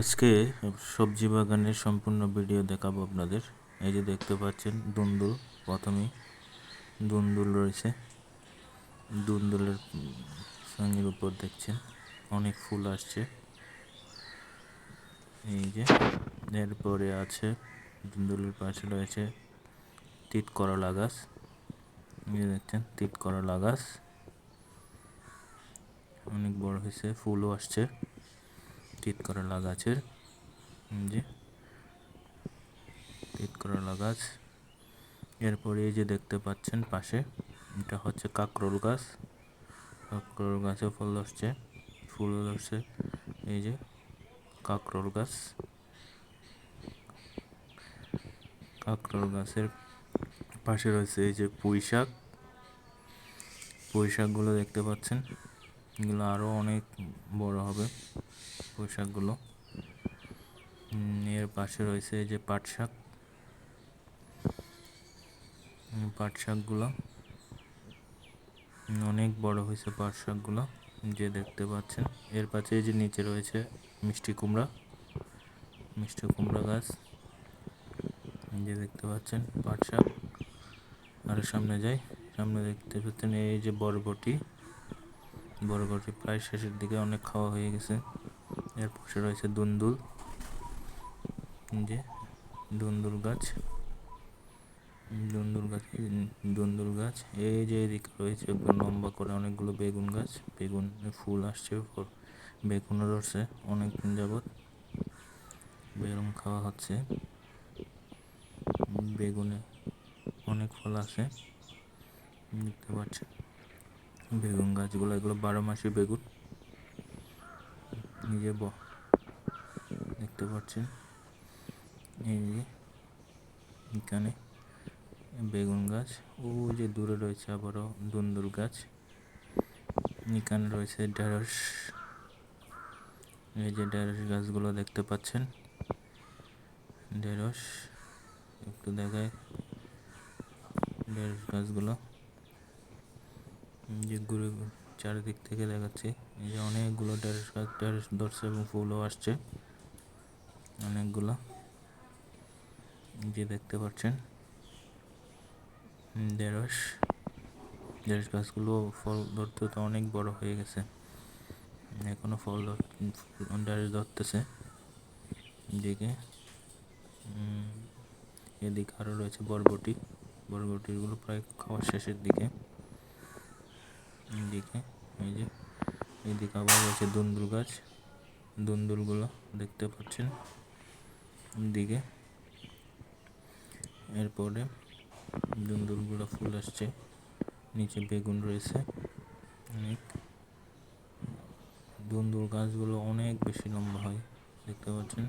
আজকে সবজি বাগানের সম্পূর্ণ ভিডিও দেখাবো আপনাদের। এই যে দেখতে পাচ্ছেন, দুন্দুল প্রথমেই দুন্দুল রয়েছে। দুন্দুলের সঙ্গের উপর দেখছেন, অনেক ফুল আসছে। এই যে এরপরে আছে, দুন্দুলের পাশে রয়েছে তিত করলা গাছ। এই দেখছেন তিত করলা গাছ। অনেক বড় হয়েছে, ফুলও আসছে। তিত করলা গাছের। যে তিত করলা গাছ। এরপরে এই যে দেখতে পাচ্ছেন পাশে, এটা হচ্ছে কাকরোল গাছ। কাকরোল গাছে ফুল ধরছে ফুল ধরছে এই যে কাকরোল গাছ। কাকরোল গাছের পাশে রয়েছে এই যে পুঁই শাক। পুঁই শাকগুলো দেখতে পাচ্ছেন। এগুলো আরও অনেক বড় হবে পোশাকগুলো। এর পাশে রয়েছে যে পাট শাক। পাট অনেক বড় হয়েছে পাট শাকগুলো, যে দেখতে পাচ্ছেন। এর পাশে এই যে নিচে রয়েছে মিষ্টি কুমড়া মিষ্টি কুমড়া গাছ। যে দেখতে পাচ্ছেন পাট শাক। সামনে যাই, সামনে দেখতে পাচ্ছেন এই যে বরবটি। বরবটি প্রায় শেষের দিকে অনেক খাওয়া হয়ে গেছে। এর পাশে রয়েছে দুন্দুল। যে দুন্দুল গাছ। দুন্দুল গাছ দুন্দুল গাছ। এই যে এদিকে রয়েছে লম্বা করে অনেকগুলো বেগুন গাছ। বেগুন, ফুল আসছে বেগুনও রয়েছে অনেকদিন যাবৎ। বেগুন খাওয়া হচ্ছে। বেগুনে অনেক ফল আছে। দেখতে পাচ্ছেন। বেগুন গাছগুলো, এগুলো বারো মাসে বেগুন। নিজে ব, দেখতে পাচ্ছেন? এই যে এখানে বেগুন গাছ। ও যে দূরে রয়েছে আবারও দুন্দুল গাছ। এখানে রয়েছে ঢেঁড়স। এই যে ঢেঁড়স গাছগুলো দেখতে পাচ্ছেন? ঢেঁড়স, একটু দেখায় ঢেঁড়স গাছগুলো। যে ঘুরে চারিদিক থেকে দেখাচ্ছি, এই যে অনেকগুলো ঢেঁড়স গাছ, ঢেঁড়স ধরছে এবং ফুলও আসছে, অনেকগুলো। যে দেখতে পাচ্ছেন ঢেঁড়স। ঢেঁড়স গাছগুলো ফল ধরতে তো অনেক বড় হয়ে গেছে, এখনও ফল ঢেঁড়স ধরতেছে। এদিকে এদিকে আরও রয়েছে বরবটি, বরবটিগুলো প্রায় খাওয়ার শেষের দিকে। এদিকে, এই যে, এদিকে আবার রয়েছে দুন্দুল গাছ। দুন্দুলগুলো দেখতে পাচ্ছেন। দিকে এরপরে দুন্দুলগুলো ফুল আসছে। নিচে বেগুন রয়েছে। অনেক। দুন্দুল গাছগুলো অনেক বেশি লম্বা হয়, দেখতে পাচ্ছেন।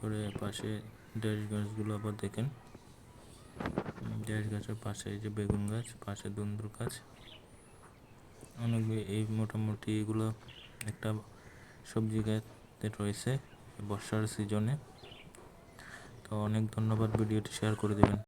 করে পাশে ঢেঁড়স গাছগুলো আবার দেখেন। ঢেঁড়স গাছের পাশে এই যে বেগুন গাছ, পাশে দুন্দুল গাছ। অনেক এই মোটামুটি এগুলো একটা সবজি গাছতে রয়েছে বর্ষার সিজনে। তো অনেক ধন্যবাদ ভিডিওটি শেয়ার করে দেবেন।